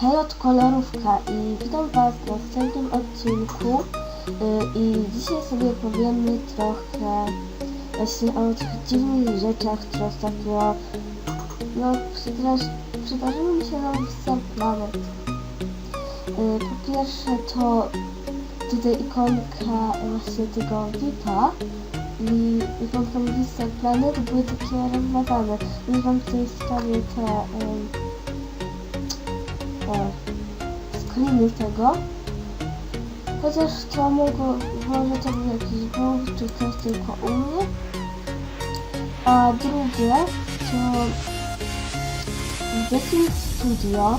Hej od kolorówka i witam Was na następnym odcinku y, i dzisiaj sobie powiemy trochę właśnie o tych dziwnych rzeczach, które ostatnio no przydarzy, przydarzyły mi się na Wizard Planet. Y, Po pierwsze to tutaj ikonka właśnie tego VIPa i ikonka Wizard Planet były takie rozmawiane. Już Wam tutaj wstawię te e, screeny tego. Chociaż to mogło, może to był jakiś błąd, czy coś tylko u mnie. A drugie to jakimś studio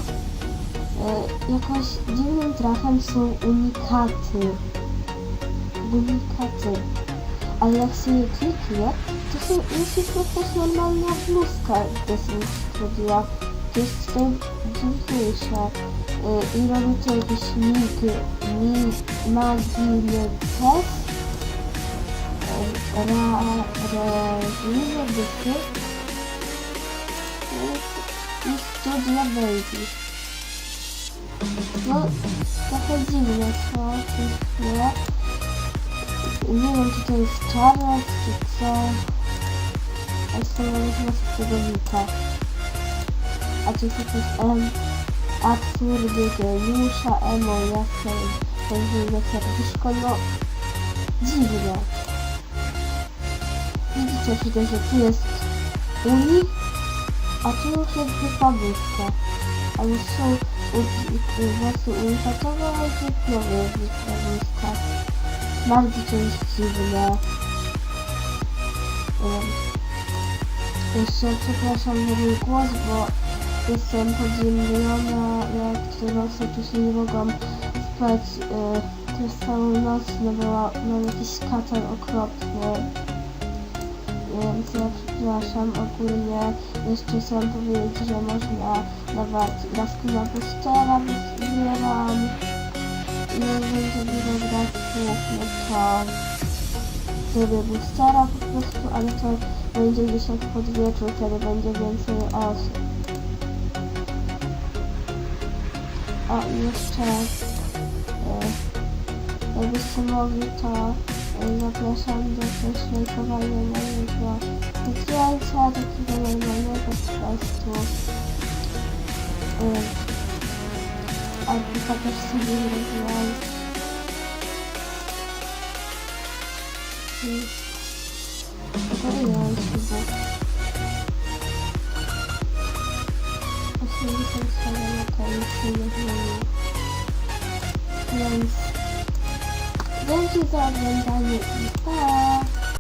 e, jakoś dziwnym trafem są unikaty. Unikaty. Ale jak się je kliknie, to są jest jakaś normalna bluzka w Destiny Studio. Jest tutaj. Y, I robi to jakiś mig, mig, magiczny test. Y, Ra, reżimy byty. I studia baby. No, trochę dziwne to wszystkie. Nie wiem, czy to jest czarek, czy co. Jestem z tego wika. A czy jest em, absurdy, geniusza, emo, jasne, podwójne serduszko, no dziwne. Widzicie przecież, że tu jest uni, a tu już jest wypadówka. A już są właśnie unikatowe, a już nowe jest wypadówka. Bardzo to dziwne. Um, jeszcze przepraszam za mój głos, bo jestem podzielona, jak noce tu się nie mogłam spać e, przez całą noc, no bo mam jakiś katar okropny. Więc ja przepraszam ogólnie. Jeszcze chciałam powiedzieć, że można dawać laski na boostera, bo zbieram. I jak będzie dużo braków, no to zrobię boostera po prostu, ale to będzie gdzieś pod wieczór, wtedy będzie więcej osób. I jeszcze e, mogli, to e, zapraszam do też lajkowania mojego zdjęcia, takiego normalnego po prostu. E, albo też sobie zrobiłam. I Zaryłam chyba. Więc dzięki za oglądanie i!